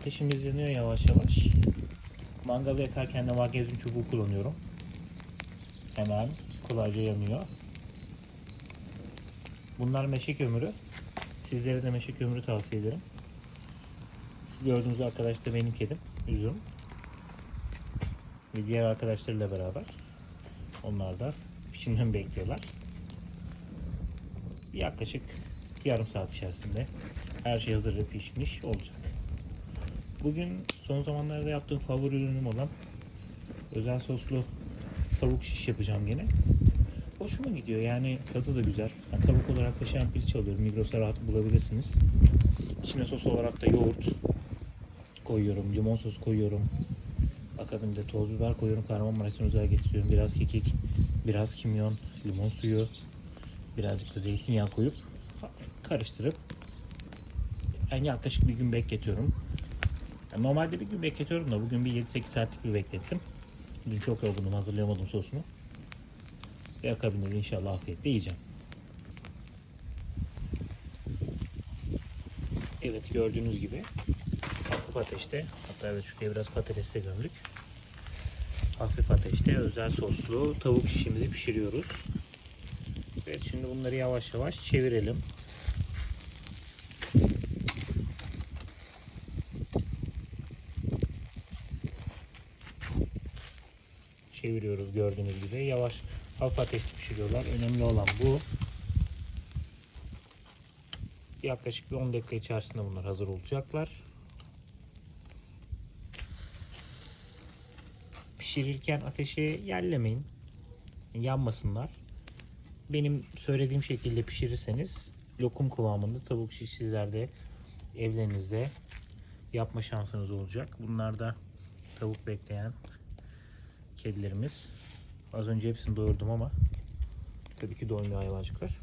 ateşimiz yanıyor yavaş yavaş. Mangal yakarken de magnezyum çubuğu kullanıyorum. Hemen kolayca yanıyor. Bunlar meşe kömürü. Sizlere de meşe kömürü tavsiye ederim. Gördüğünüz arkadaş da benim kedim. Üzüm. Ve diğer arkadaşlarıyla beraber. Onlar da pişimini bekliyorlar. Yaklaşık yarım saat içerisinde her şey hazır ve pişmiş olacak. Bugün son zamanlarda yaptığım favori ürünüm olan özel soslu tavuk şiş yapacağım gene. Hoşuma gidiyor yani tadı da güzel. Ben tavuk olarak da şampiliç alıyorum. Migros'ta rahat bulabilirsiniz. İçine sos olarak da yoğurt koyuyorum. Limon sos koyuyorum. Akabinde toz biber koyuyorum. Kahramanmaraş'tan özel getiriyorum. Biraz kekik, biraz kimyon, limon suyu, birazcık da zeytinyağı koyup karıştırıp yani yaklaşık bir gün bekletiyorum. Yani normalde bir gün bekletiyorum da bugün bir 7-8 saatlik bir beklettim. Dün çok yorgundum hazırlayamadım sosunu. Ve akabinde de inşallah afiyetle yiyeceğim. Evet gördüğünüz gibi hafif ateşte hatta evet şuraya biraz patates de gömdük. Hafif ateşte özel soslu tavuk şişimizi pişiriyoruz. Evet şimdi bunları yavaş yavaş çevirelim. Çeviriyoruz gördüğünüz gibi. Yavaş hafif ateşte pişiriyorlar. Önemli olan bu. Yaklaşık bir 10 dakika içerisinde bunlar hazır olacaklar. Pişirirken ateşi yerlemeyin. Yanmasınlar. Benim söylediğim şekilde pişirirseniz lokum kıvamında tavuk şiş sizlerde evlerinizde yapma şansınız olacak. Bunlar da tavuk bekleyen kedilerimiz. Az önce hepsini doyurdum ama tabii ki doymuyor hayvancıklar.